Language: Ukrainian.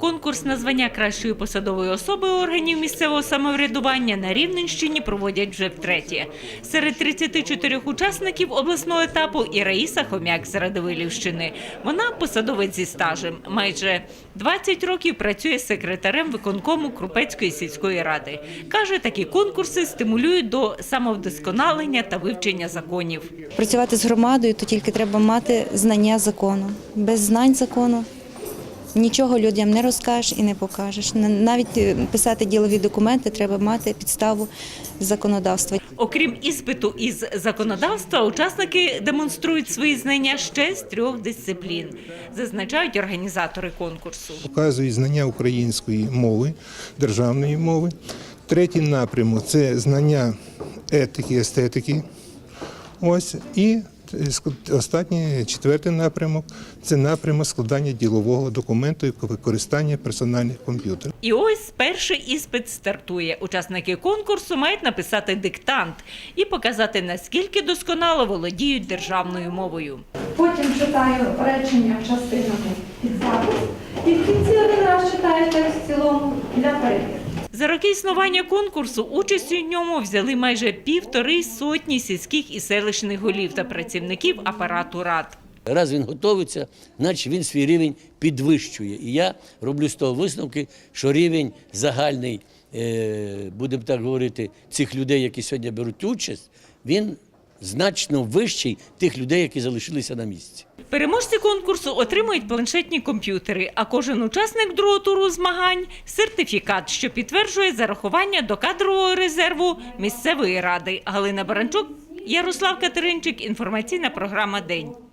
Конкурс на звання кращої посадової особи органів місцевого самоврядування на Рівненщині проводять вже втретє. Серед 34 учасників обласного етапу і Раїса Хомяк з Радивилівщини. Вона посадовець зі стажем. Майже 20 років працює секретарем виконкому Крупецької сільської ради. Каже, такі конкурси стимулюють до самовдосконалення та вивчення законів. Працювати з громадою, то тільки треба мати знання закону. Без знань закону нічого людям не розкажеш і не покажеш. На- Навіть е, писати ділові документи треба мати підставу законодавства. Окрім іспиту із законодавства, учасники демонструють свої знання ще з трьох дисциплін, зазначають організатори конкурсу. показують знання української мови, державної мови. Третій напрямок це знання етики, естетики. Ось і останній четвертий напрямок це напрямок складання ділового документу і використання персональних комп'ютерів. І ось перший іспит стартує. Учасники конкурсу мають написати диктант і показати, наскільки досконало володіють державною мовою. Потім читаю речення частинами під запис. І в кінці один раз читаю текст в цілому для перевірки. За роки існування конкурсу участь у ньому взяли майже півтори сотні сільських і селищних голів та працівників апарату рад. Раз він готується, значить він свій рівень підвищує. І я роблю з того висновки, що рівень загальний, е, будемо так говорити, цих людей, які сьогодні беруть участь, він значно вищий тих людей, які залишилися на місці. Переможці конкурсу отримують планшетні комп'ютери, а кожен учасник другого туру змагань сертифікат, що підтверджує зарахування до кадрового резерву місцевої ради. Галина Баранчук, Ярослав Катеринчик. Інформаційна програма День.